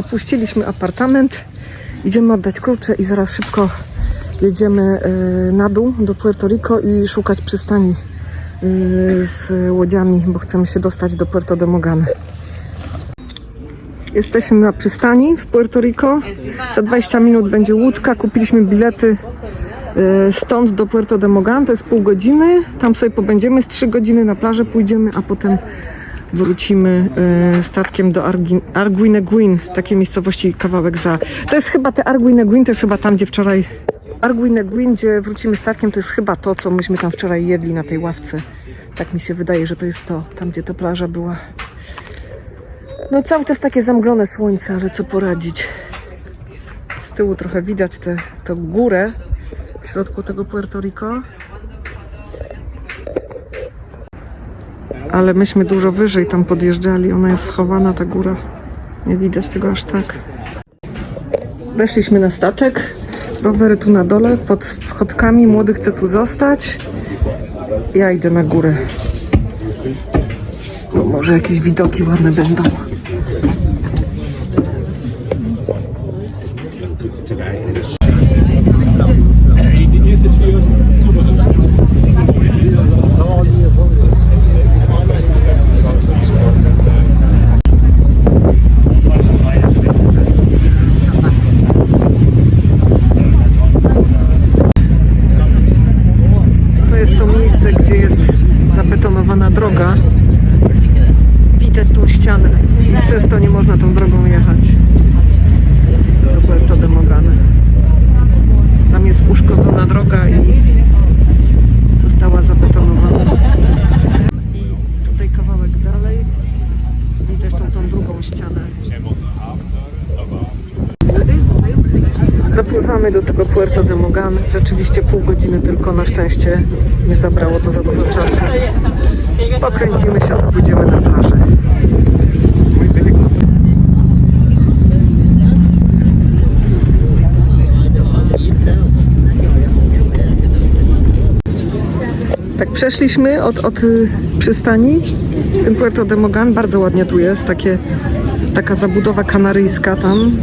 opuściliśmy apartament. Idziemy oddać klucze i zaraz szybko jedziemy e, na dół do Puerto Rico i szukać przystani e, z łodziami, bo chcemy się dostać do Puerto de Mogany. Jesteśmy na przystani w Puerto Rico. Za 20 minut będzie łódka. Kupiliśmy bilety e, stąd do Puerto de Mogan. To jest pół godziny. Tam sobie pobędziemy z 3 godziny na plażę pójdziemy, a potem wrócimy e, statkiem do Arguineguin, takiej miejscowości kawałek za. To jest chyba te Arguineguin, to jest chyba tam, gdzie wczoraj. Arguineguin, gdzie wrócimy statkiem, to jest chyba to, co myśmy tam wczoraj jedli na tej ławce. Tak mi się wydaje, że to jest to, tam gdzie ta plaża była. No cały jest takie zamglone słońce, ale co poradzić. Z tyłu trochę widać tę górę w środku tego Puerto Rico. Ale myśmy dużo wyżej tam podjeżdżali. Ona jest schowana, ta góra. Nie widać tego aż tak. Weszliśmy na statek. Rowery tu na dole, pod schodkami. Młody chce tu zostać. Ja idę na górę. Bo może jakieś widoki ładne będą. To jest to miejsce, gdzie jest zabetonowana droga. Widać tą ścianę. I przez to nie można tą drogą jechać do Puerto de Mogana. Tam jest uszkodzona droga i została zabetonowana. I tutaj kawałek dalej widać tą, tą drugą ścianę. Dopływamy do tego Puerto de Mogan. Rzeczywiście pół godziny tylko na szczęście nie zabrało to za dużo czasu. Pokręcimy się, to pójdziemy na plażę. Tak, przeszliśmy od, od y, przystani. Tym Puerto de Mogan bardzo ładnie tu jest. Takie, taka zabudowa kanaryjska tam.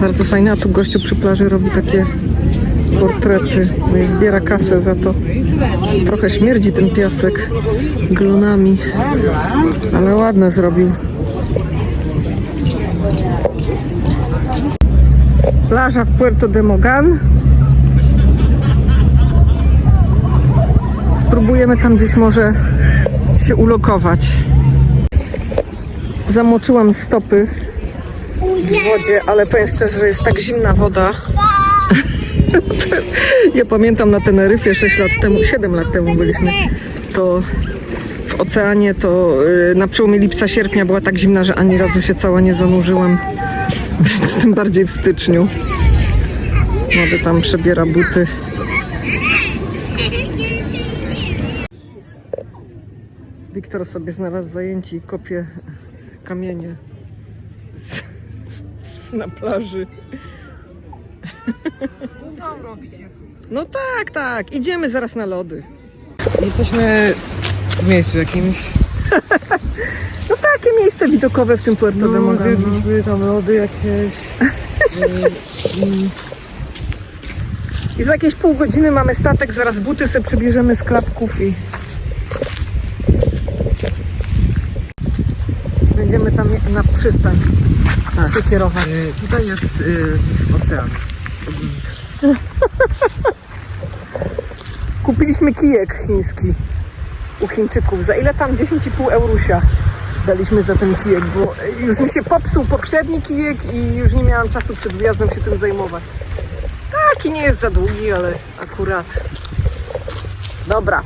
Bardzo fajne, a tu gościu przy plaży robi takie portrety. No i zbiera kasę za to. Trochę śmierdzi ten piasek glonami, ale ładne zrobił. Plaża w Puerto de Mogan. Spróbujemy tam gdzieś może się ulokować. Zamoczyłam stopy w wodzie, ale powiem szczerze, że jest tak zimna woda. ja pamiętam na Teneryfie 6 lat temu, 7 lat temu byliśmy, to w oceanie to y, na przełomie lipca, sierpnia była tak zimna, że ani razu się cała nie zanurzyłam, więc tym bardziej w styczniu. Młody tam przebiera buty. Wiktor sobie znalazł zajęcie i kopie kamienie na plaży. Co robić jest? No tak, tak. Idziemy zaraz na lody. Jesteśmy w miejscu jakimś. No takie miejsce widokowe w tym Puerto de No, Mogan. No. zjedliśmy tam lody jakieś. I za jakieś pół godziny mamy statek, zaraz buty sobie przybierzemy z klapków i będziemy tam na przystań się kierować. Y, tutaj jest y, ocean. Kupiliśmy kijek chiński u Chińczyków. Za ile tam? 10,5 eurusia daliśmy za ten kijek, bo już mi się popsuł poprzedni kijek i już nie miałam czasu przed wyjazdem się tym zajmować. Taki nie jest za długi, ale akurat. Dobra,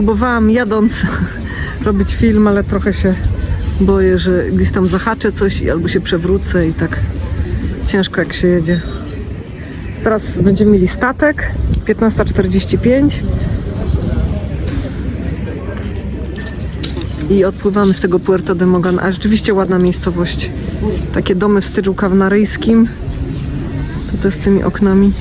Próbowałam jadąc robić film, ale trochę się boję, że gdzieś tam zahaczę coś albo się przewrócę i tak ciężko jak się jedzie. Zaraz będziemy mieli statek, 15.45 i odpływamy z tego Puerto de Mogan, a rzeczywiście ładna miejscowość. Takie domy w stylu kawnaryjskim, to z tymi oknami.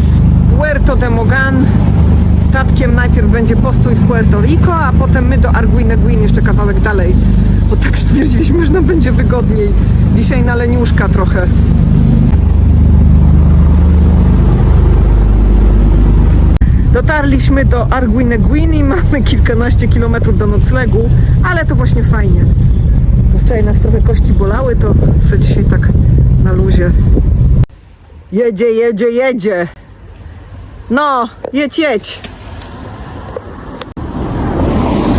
Z Puerto de Mogan. Statkiem najpierw będzie postój w Puerto Rico, a potem my do Arguineguin jeszcze kawałek dalej. Bo tak stwierdziliśmy, że nam będzie wygodniej. Dzisiaj na leniuszka trochę. Dotarliśmy do Arguineguin i mamy kilkanaście kilometrów do noclegu, ale to właśnie fajnie. Bo wczoraj nas trochę kości bolały, to sobie dzisiaj tak na luzie. Jedzie, jedzie, jedzie. No, jedź, jedź.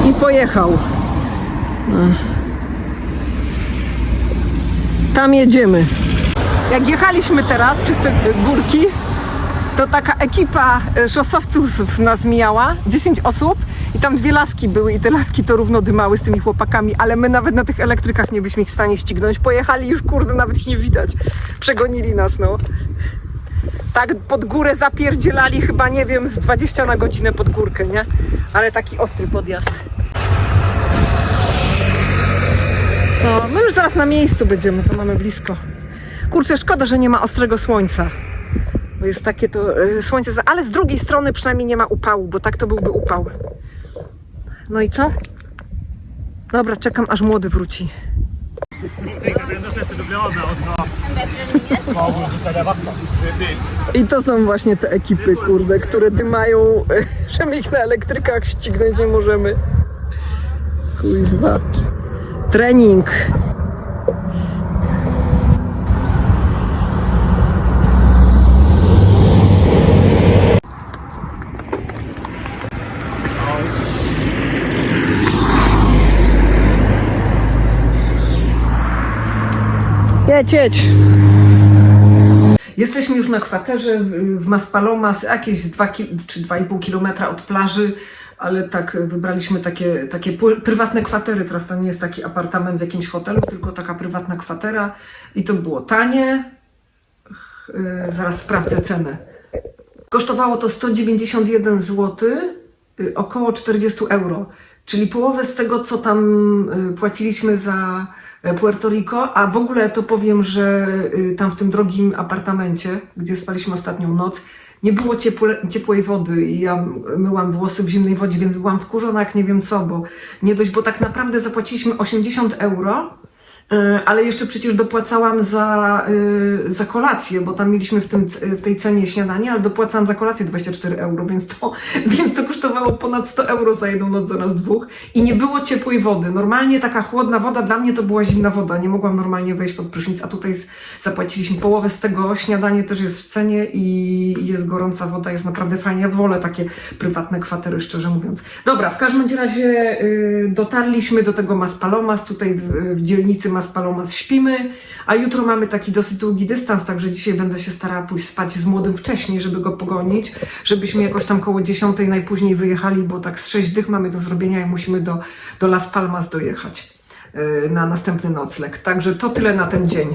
I pojechał. Tam jedziemy. Jak jechaliśmy teraz przez te górki, to taka ekipa e, szosowców nas mijała, 10 osób i tam dwie laski były i te laski to równo dymały z tymi chłopakami, ale my nawet na tych elektrykach nie byliśmy ich w stanie ścignąć. Pojechali już, kurde, nawet ich nie widać. Przegonili nas, no. Tak pod górę zapierdzielali chyba, nie wiem, z 20 na godzinę pod górkę, nie? Ale taki ostry podjazd. No, my już zaraz na miejscu będziemy, to mamy blisko. Kurczę, szkoda, że nie ma ostrego słońca. Bo jest takie to e, słońce, za- ale z drugiej strony przynajmniej nie ma upału, bo tak to byłby upał. No i co? Dobra, czekam aż młody wróci. I to są właśnie te ekipy, kurde, które dymają, że my ich na elektrykach ścignąć nie możemy. Kuźwa. Trening. Jedź. Jesteśmy już na kwaterze w- Maspalomas, jakieś 2 ki- czy 2,5 kilometra od plaży, ale tak e, wybraliśmy takie, takie prywatne kwatery. Teraz to nie jest taki apartament w jakimś hotelu, tylko taka prywatna kwatera i to było tanie. E, Zaraz sprawdzę cenę. Kosztowało to 191 zł, y, około 40 euro, czyli połowę z tego, co tam y, płaciliśmy za e, Puerto Rico, a w ogóle to powiem, że y, tam w tym drogim apartamencie, gdzie spaliśmy ostatnią noc, nie było ciepłe, ciepłej wody i ja myłam włosy w zimnej wodzie, więc byłam wkurzona jak nie wiem co, bo nie dość, bo tak naprawdę zapłaciliśmy 80 euro, Ale jeszcze przecież dopłacałam za, y, za kolację, bo tam mieliśmy w, tym, w tej cenie śniadanie, ale dopłacałam za kolację 24 euro, więc to, więc to kosztowało ponad 100 euro za jedną noc, za nas dwóch. I nie było ciepłej wody. Normalnie taka chłodna woda, dla mnie to była zimna woda. Nie mogłam normalnie wejść pod prysznic, a tutaj zapłaciliśmy połowę z tego. Śniadanie też jest w cenie i jest gorąca woda, jest naprawdę fajnie. Ja wolę takie prywatne kwatery, szczerze mówiąc. Dobra, w każdym razie y, dotarliśmy do tego Maspalomas, tutaj w, w dzielnicy Maspalomas śpimy, a jutro mamy taki dosyć długi dystans, także dzisiaj będę się starała pójść spać z młodym wcześniej, żeby go pogonić, żebyśmy jakoś tam koło 10 najpóźniej wyjechali, bo tak z 6 dych mamy do zrobienia i musimy do, do Las Palmas dojechać y, na następny nocleg. Także to tyle na ten dzień.